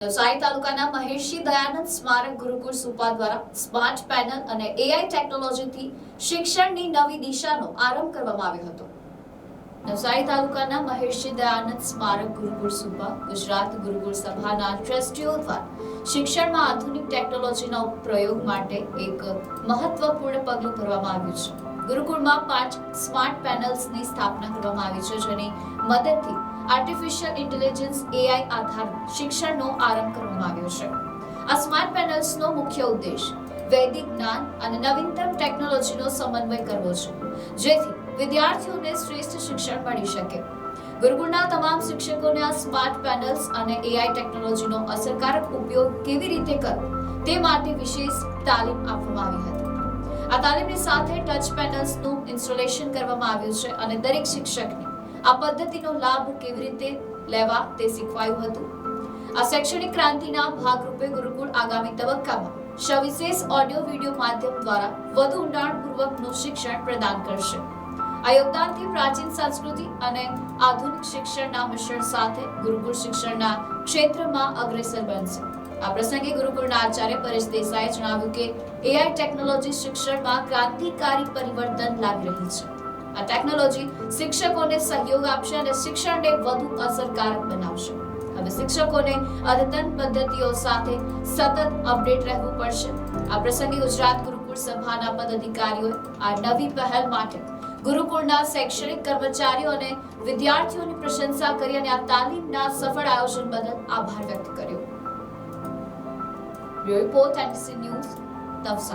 નવસારી તાલુકાના મહેશજી દયાનંદ સ્મારક ગુરુકુળ સુપા દ્વારા સ્માર્ટ પેનલ અને એઆઈ ટેકનોલોજીથી શિક્ષણની નવી દિશાનો આરંભ કરવામાં આવ્યો હતો. નવસારી તાલુકાના મહેશજી દયાનંદ સ્મારક ગુરુકુળ સુપા ગુજરાત ગુરુકુળ સભાના ટ્રસ્ટીઓ દ્વારા શિક્ષણમાં આધુનિક ટેકનોલોજીના પ્રયોગ માટે એક મહત્વપૂર્ણ પગલું ભરવામાં આવ્યું છે. ગુરુકુળમાં પાંચ સ્માર્ટ પેનલ્સની સ્થાપના કરવામાં આવી છે, જેની મદદથી આર્ટિફિશિયલ ઇન્ટેલિજન્સ એઆઈ આધારિત શિક્ષણનો આરંભ કરવામાં આવ્યો છે. આ સ્માર્ટ પેનલ્સનો મુખ્ય ઉદ્દેશ વૈદિક જ્ઞાન અને નવીનતમ ટેકનોલોજીનો સમન્વય કરવો છે, જેથી વિદ્યાર્થીઓને શ્રેષ્ઠ શિક્ષણ મળી શકે. ગુરુકુળના તમામ શિક્ષકોને આ સ્માર્ટ પેનલ્સ અને એઆઈ ટેકનોલોજીનો અસરકારક ઉપયોગ કેવી રીતે કરવો તે માટે વિશેષ તાલીમ આપવામાં આવી હતી. આ તાલીમની સાથે ટચ પેનલ્સનું ઇન્સ્ટોલેશન કરવામાં આવ્યું છે અને દરેક શિક્ષકને આ પદ્ધતિનો લાભ કેવી રીતે લેવા તે શીખવાયું હતું. આ શૈક્ષણિક ક્રાંતિના ભાગરૂપે ગુરુકુળ આગામી તબક્કામાં સવિશેષ ઓડિયો વિડિયો માધ્યમ દ્વારા વધુ ઊંડાણપૂર્વકનું શિક્ષણ પ્રદાન કરશે. આ યોગદાનથી પ્રાચીન સંસ્કૃતિ અને આધુનિક શિક્ષણના મિશ્રણ સાથે ગુરુકુળ શિક્ષણના ક્ષેત્રમાં અગ્રેસર બનશે. આ પ્રસંગે ગુરુકુળના આચાર્ય પરેશ દેસાઈએ જણાવ્યું કે એઆઈ ટેકનોલોજી શિક્ષણમાં ક્રાંતિકારી પરિવર્તન લાવી રહી છે. આ ટેકનોલોજી શિક્ષકોને સહયોગ આપશે અને શિક્ષણને વધુ અસરકારક બનાવશે. હવે શિક્ષકોને અદ્યતન પદ્ધતિઓ સાથે સતત અપડેટ રહેવું પડશે. આ પ્રસંગે ગુજરાત ગુરુકુળ સભાના પદાધિકારીઓએ આ નવી પહેલ માટે ગુરુકુળના શૈક્ષણિક કર્મચારીઓ અને વિદ્યાર્થીઓની પ્રશંસા કરી અને આ તાલીમના સફળ આયોજન બદલ આભાર વ્યક્ત કર્યો. Report NC news, Navsari.